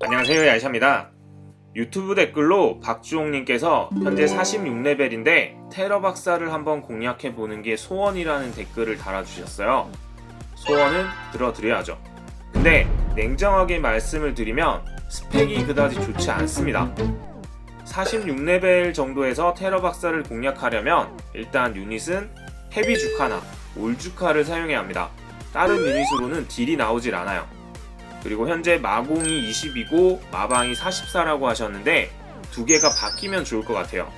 안녕하세요 야이샤입니다. 유튜브 댓글로 박주홍님께서 현재 46레벨인데 테러 박사를 한번 공략해 보는 게 소원이라는 댓글을 달아주셨어요. 소원은 들어드려야죠 근데 냉정하게 말씀을 드리면 스펙이 그다지 좋지 않습니다. 46레벨 정도에서 테러 박사를 공략하려면 일단 유닛은 헤비 주카나 올 주카를 사용해야 합니다. 다른 유닛으로는 딜이 나오질 않아요. 그리고 현재 마공이 20이고 마방이 44라고 하셨는데 두 개가 바뀌면 좋을 것 같아요.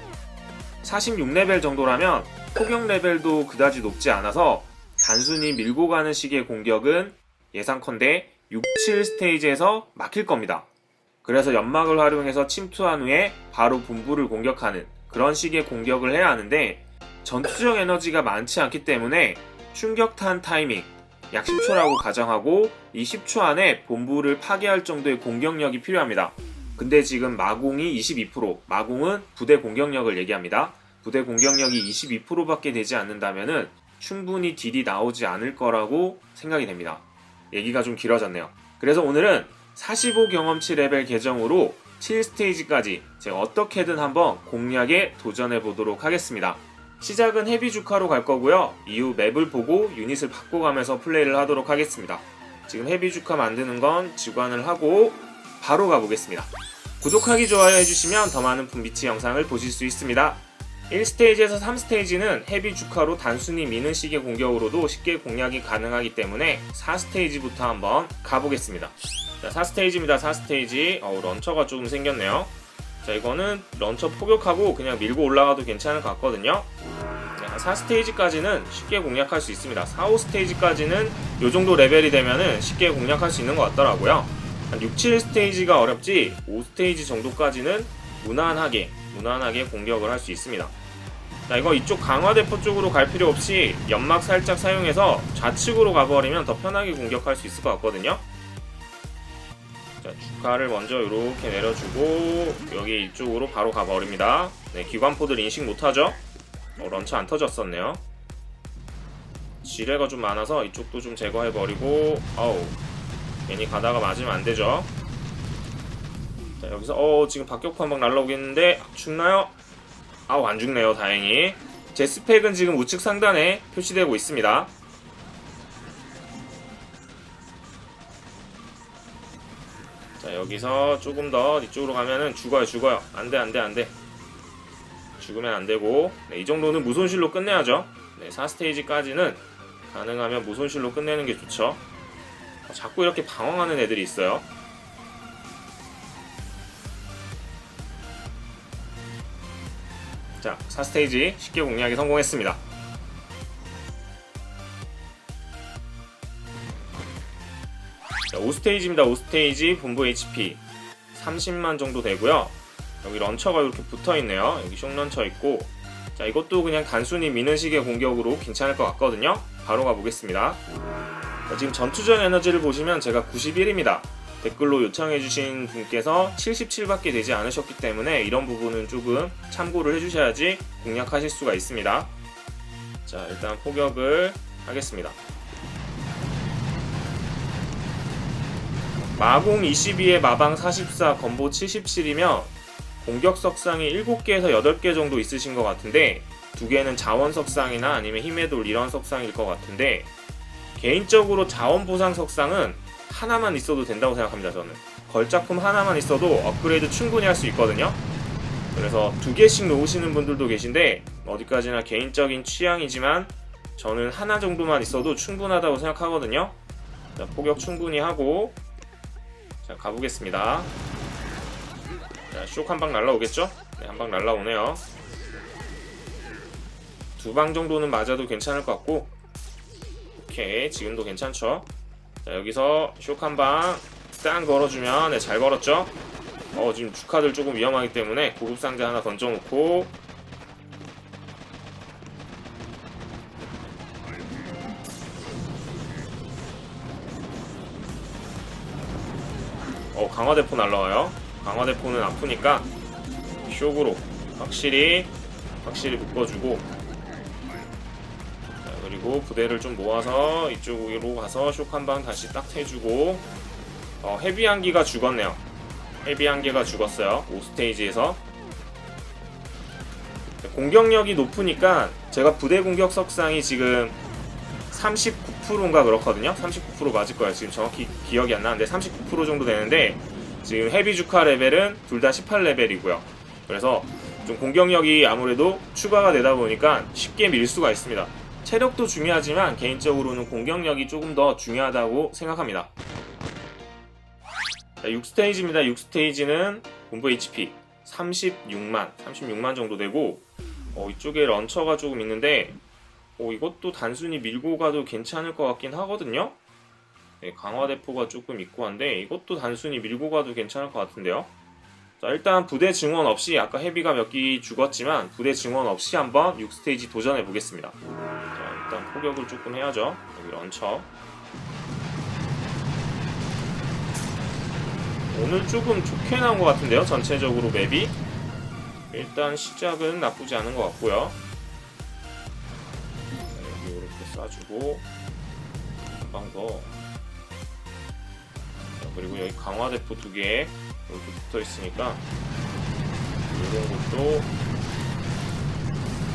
46레벨 정도라면 포격 레벨도 그다지 높지 않아서 단순히 밀고 가는 식의 공격은 예상컨대 6, 7스테이지에서 막힐 겁니다. 그래서 연막을 활용해서 침투한 후에 바로 분부를 공격하는 그런 식의 공격을 해야 하는데 전투적 에너지가 많지 않기 때문에 충격탄 타이밍, 약 10초라고 가정하고 이 10초 안에 본부를 파괴할 정도의 공격력이 필요합니다. 근데 지금 마공이 22%, 마공은 부대 공격력을 얘기합니다. 부대 공격력이 22%밖에 되지 않는다면은 충분히 딜이 나오지 않을 거라고 생각이 됩니다. 얘기가 좀 길어졌네요. 그래서 오늘은 45 경험치 레벨 계정으로 7스테이지까지 제가 어떻게든 한번 공략에 도전해 보도록 하겠습니다. 시작은 헤비 주카로 갈 거고요. 이후 맵을 보고 유닛을 바꿔가면서 플레이를 하도록 하겠습니다. 지금 헤비 주카 만드는 건 지관을 하고 바로 가보겠습니다. 구독하기 좋아요 해주시면 더 많은 분비치 영상을 보실 수 있습니다. 1스테이지에서 3스테이지는 헤비 주카로 단순히 미는 식의 공격으로도 쉽게 공략이 가능하기 때문에 4스테이지부터 한번 가보겠습니다. 자, 4스테이지입니다. 4스테이지. 어우, 런처가 조금 생겼네요. 자, 이거는 런처 포격하고 그냥 밀고 올라가도 괜찮을 것 같거든요. 네, 한 4스테이지까지는 쉽게 공략할 수 있습니다. 4, 5스테이지까지는 이 정도 레벨이 되면은 쉽게 공략할 수 있는 것 같더라고요. 한 6, 7스테이지가 어렵지 5스테이지 정도까지는 무난하게 무난하게 공격을 할 수 있습니다. 자 이거 이쪽 강화대포 쪽으로 갈 필요 없이 연막 살짝 사용해서 좌측으로 가버리면 더 편하게 공격할 수 있을 것 같거든요. 자 주카를 먼저 이렇게 내려주고 여기 이쪽으로 바로 가버립니다. 네 기관포들 인식 못하죠? 어, 런처 안 터졌었네요. 지뢰가 좀 많아서 이쪽도 좀 제거해버리고 아우 괜히 가다가 맞으면 안 되죠. 자 여기서 어 지금 박격포 한 방 날라오겠는데 죽나요? 아우 안 죽네요 다행히. 제 스펙은 지금 우측 상단에 표시되고 있습니다. 자 여기서 조금 더 이쪽으로 가면은 죽어요 죽어요 안돼 안돼 안돼 죽으면 안 되고 네, 이 정도는 무손실로 끝내야죠. 네, 4스테이지까지는 가능하면 무손실로 끝내는 게 좋죠. 어, 자꾸 이렇게 방황하는 애들이 있어요. 4스테이지 쉽게 공략에 성공했습니다. 자, 5스테이지입니다. 5스테이지 본부 HP 30만 정도 되고요. 여기 런처가 이렇게 붙어 있네요. 여기 숑 런처 있고 자 이것도 그냥 단순히 미는 식의 공격으로 괜찮을 것 같거든요. 바로 가보겠습니다. 자, 지금 전투전 에너지를 보시면 제가 91입니다. 댓글로 요청해주신 분께서 77밖에 되지 않으셨기 때문에 이런 부분은 조금 참고를 해주셔야지 공략하실 수가 있습니다. 자 일단 포격을 하겠습니다. 마공 22에 마방 44, 건보 77이면 공격 석상이 7개에서 8개 정도 있으신 것 같은데 두 개는 자원 석상이나 아니면 힘의 돌 이런 석상일 것 같은데 개인적으로 자원 보상 석상은 하나만 있어도 된다고 생각합니다 저는 걸작품 하나만 있어도 업그레이드 충분히 할 수 있거든요 그래서 두 개씩 놓으시는 분들도 계신데 어디까지나 개인적인 취향이지만 저는 하나 정도만 있어도 충분하다고 생각하거든요 자, 포격 충분히 하고 자 가보겠습니다 자, 쇽한방 날라오겠죠? 네, 한방 날라오네요. 두 방 정도는 맞아도 괜찮을 것 같고 오케이, 지금도 괜찮죠? 자, 여기서 쇽한방 딱 걸어주면 네, 잘 걸었죠? 어, 지금 주카들 조금 위험하기 때문에 고급 상자 하나 던져놓고. 어 강화대포 날라와요. 강화대포는 아프니까 쇼으로 확실히 확실히 묶어주고. 자, 그리고 부대를 좀 모아서 이쪽으로 가서 쇼한방 다시 딱 해주고 어, 헤비 한기가 죽었네요. 헤비 한기가 죽었어요. 5스테이지에서. 공격력이 높으니까 제가 부대 공격 석상이 지금 39%인가 그렇거든요. 39% 맞을 거예요. 지금 정확히 기억이 안 나는데 39% 정도 되는데 지금 헤비 주카 레벨은 둘 다 18레벨이고요. 그래서 좀 공격력이 아무래도 추가가 되다 보니까 쉽게 밀 수가 있습니다 체력도 중요하지만 개인적으로는 공격력이 조금 더 중요하다고 생각합니다 자, 6스테이지입니다 6스테이지는 본부 HP 36만 36만 정도 되고 어, 이쪽에 런처가 조금 있는데 어, 이것도 단순히 밀고 가도 괜찮을 것 같긴 하거든요. 네, 강화 대포가 조금 있고 한데 이것도 단순히 밀고 가도 괜찮을 것 같은데요. 자, 일단 부대 증원 없이 아까 헤비가 몇 기 죽었지만 부대 증원 없이 한번 6스테이지 도전해 보겠습니다. 자, 일단 포격을 조금 해야죠. 여기 런처. 오늘 조금 좋게 나온 것 같은데요. 전체적으로 맵이. 일단 시작은 나쁘지 않은 것 같고요. 자, 여기 이렇게 쏴주고 한 방 더. 자, 그리고 여기 강화 대포 두 개 이렇게 붙어 있으니까 이런 것도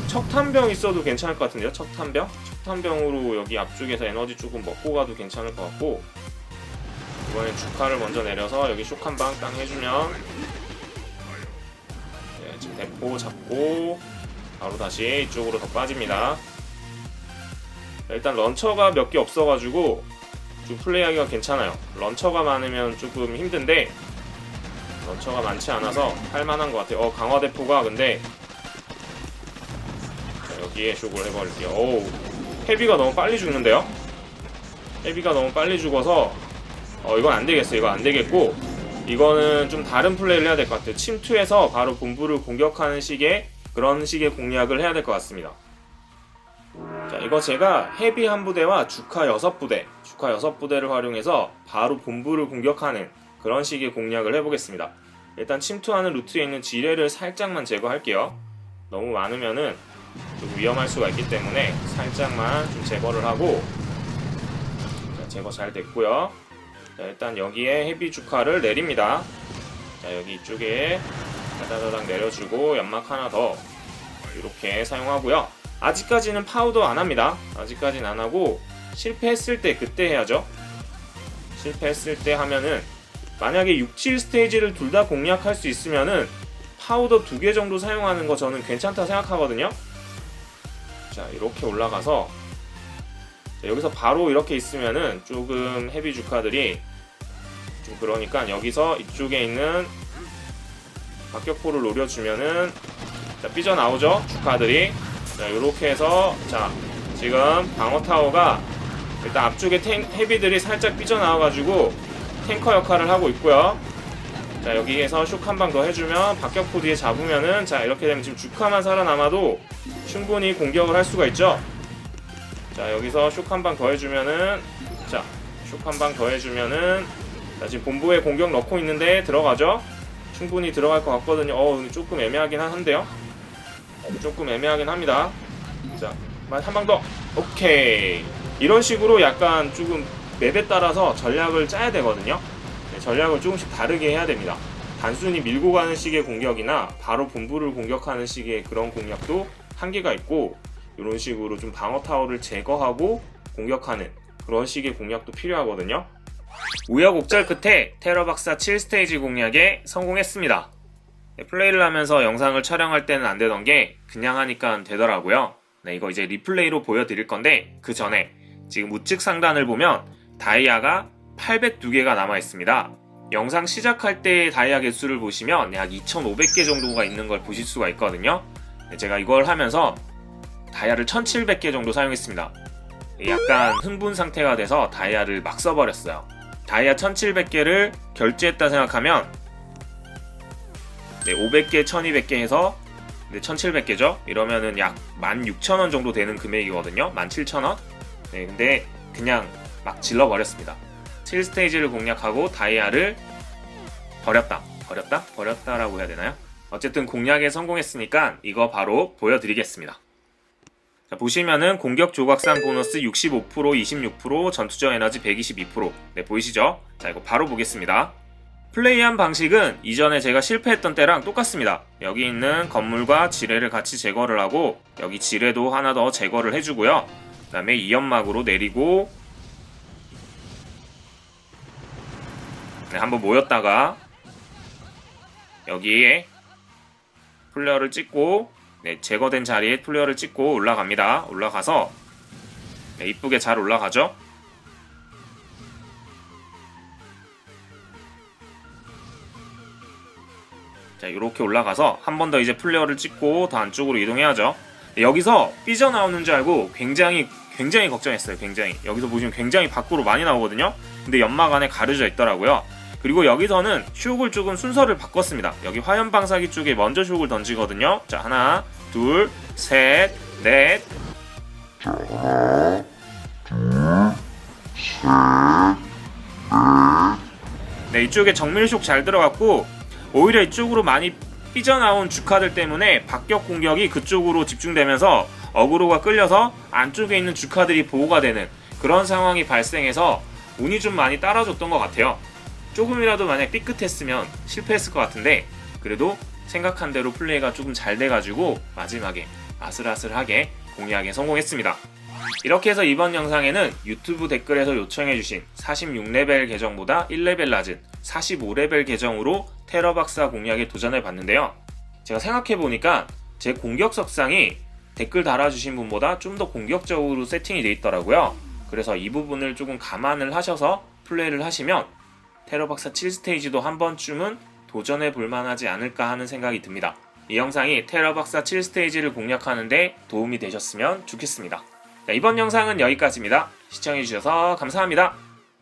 척탄병 있어도 괜찮을 것 같은데요. 척탄병? 척탄병으로 여기 앞쪽에서 에너지 조금 먹고 가도 괜찮을 것 같고 이번엔 주카를 먼저 내려서 여기 쇼 한방 땅 해주면 네, 지금 대포 잡고 바로 다시 이쪽으로 더 빠집니다. 일단 런처가 몇 개 없어가지고 좀 플레이하기가 괜찮아요. 런처가 많으면 조금 힘든데 런처가 많지 않아서 할만한 것 같아요. 어 강화 대포가 근데 자, 여기에 쇼을 해버릴게요. 어우 헤비가 너무 빨리 죽는데요? 헤비가 너무 빨리 죽어서 어 이건 안 되겠어. 이거 안 되겠고 이거는 좀 다른 플레이를 해야 될 것 같아요. 침투해서 바로 본부를 공격하는 식의 그런 식의 공략을 해야 될 것 같습니다. 자, 이거 제가 헤비 한 부대와 주카 여섯 부대, 주카 여섯 부대를 활용해서 바로 본부를 공격하는 그런 식의 공략을 해보겠습니다. 일단 침투하는 루트에 있는 지뢰를 살짝만 제거할게요. 너무 많으면은 좀 위험할 수가 있기 때문에 살짝만 좀 제거를 하고 자, 제거 잘 됐고요. 자, 일단 여기에 헤비 주카를 내립니다. 자, 여기 이쪽에 다다다닥 내려주고 연막 하나 더 이렇게 사용하고요. 아직까지는 파우더 안 합니다. 아직까지는 안 하고 실패했을 때 그때 해야죠. 실패했을 때 하면은 만약에 6, 7 스테이지를 둘 다 공략할 수 있으면은 파우더 두 개 정도 사용하는 거 저는 괜찮다 생각하거든요. 자, 이렇게 올라가서 자, 여기서 바로 이렇게 있으면은 조금 헤비 주카들이 좀 그러니까 여기서 이쪽에 있는 박격포를 노려주면은 자 삐져나오죠 주카들이. 자 이렇게 해서 자 지금 방어 타워가 일단 앞쪽에 탱, 헤비들이 살짝 삐져나와가지고 탱커 역할을 하고 있고요. 자 여기에서 슉 한 방 더 해주면 박격포 뒤에 잡으면은 자 이렇게 되면 지금 주카만 살아남아도 충분히 공격을 할 수가 있죠? 자 여기서 슉 한 방 더 해주면은 자슉 한 방 더 해주면은 자 지금 본부에 공격 넣고 있는데 들어가죠? 충분히 들어갈 것 같거든요. 어 조금 애매하긴 한데요? 조금 애매하긴 합니다. 자 한 방 더. 오케이. 이런 식으로 약간 조금 맵에 따라서 전략을 짜야 되거든요. 네, 전략을 조금씩 다르게 해야 됩니다. 단순히 밀고 가는 식의 공격이나 바로 본부를 공격하는 식의 그런 공략도 한계가 있고 이런 식으로 좀 방어 타워를 제거하고 공격하는 그런 식의 공략도 필요하거든요. 우여곡절 끝에 테러박사 7스테이지 공략에 성공했습니다. 네, 플레이를 하면서 영상을 촬영할 때는 안 되던 게 그냥 하니까 되더라고요. 네, 이거 이제 리플레이로 보여드릴 건데 그 전에 지금 우측 상단을 보면 다이아가 802개가 남아 있습니다. 영상 시작할 때 다이아 개수를 보시면 약 2,500개 정도가 있는 걸 보실 수가 있거든요. 네, 제가 이걸 하면서 다이아를 1700개 정도 사용했습니다. 약간 흥분 상태가 돼서 다이아를 막 써버렸어요. 다이아 1700개를 결제했다 생각하면 네, 500개, 1200개 해서 네, 1700개죠? 이러면은 약 16,000원 정도 되는 금액이거든요. 17,000원? 네, 근데 그냥 막 질러버렸습니다. 7스테이지를 공략하고 다이아를 버렸다. 버렸다? 버렸다라고 해야 되나요? 어쨌든 공략에 성공했으니까 이거 바로 보여드리겠습니다. 자, 보시면은 공격 조각상 보너스 65%, 26%, 전투적 에너지 122%. 네, 보이시죠? 자, 이거 바로 보겠습니다. 플레이한 방식은 이전에 제가 실패했던 때랑 똑같습니다. 여기 있는 건물과 지뢰를 같이 제거를 하고 여기 지뢰도 하나 더 제거를 해주고요. 그 다음에 이 연막으로 내리고 네, 한번 모였다가 여기에 플레어를 찍고 네, 제거된 자리에 플레어를 찍고 올라갑니다. 올라가서 네, 이쁘게 잘 올라가죠. 자 이렇게 올라가서 한 번 더 이제 플레어를 찍고 더 안쪽으로 이동해야죠. 네, 여기서 삐져나오는 줄 알고 굉장히 굉장히 걱정했어요. 굉장히 여기서 보시면 굉장히 밖으로 많이 나오거든요. 근데 연막 안에 가려져 있더라고요. 그리고 여기서는 슈옥을 조금 순서를 바꿨습니다. 여기 화염 방사기 쪽에 먼저 슈옥을 던지거든요. 자 하나, 둘, 셋, 넷. 네 이쪽에 정밀쇼 잘 들어갔고 오히려 이쪽으로 많이 삐져나온 주카들 때문에 박격 공격이 그쪽으로 집중되면서 어그로가 끌려서 안쪽에 있는 주카들이 보호가 되는 그런 상황이 발생해서 운이 좀 많이 따라줬던 것 같아요. 조금이라도 만약 삐끗했으면 실패했을 것 같은데 그래도 생각한 대로 플레이가 조금 잘 돼가지고 마지막에 아슬아슬하게 공략에 성공했습니다. 이렇게 해서 이번 영상에는 유튜브 댓글에서 요청해주신 46레벨 계정보다 1레벨 낮은 45레벨 계정으로 테러박사 공략에 도전해 봤는데요. 제가 생각해보니까 제 공격 석상이 댓글 달아주신 분보다 좀 더 공격적으로 세팅이 돼 있더라고요. 그래서 이 부분을 조금 감안을 하셔서 플레이를 하시면 테러박사 7스테이지도 한 번쯤은 도전해 볼 만하지 않을까 하는 생각이 듭니다. 이 영상이 테러박사 7스테이지를 공략하는데 도움이 되셨으면 좋겠습니다. 자, 이번 영상은 여기까지입니다. 시청해주셔서 감사합니다.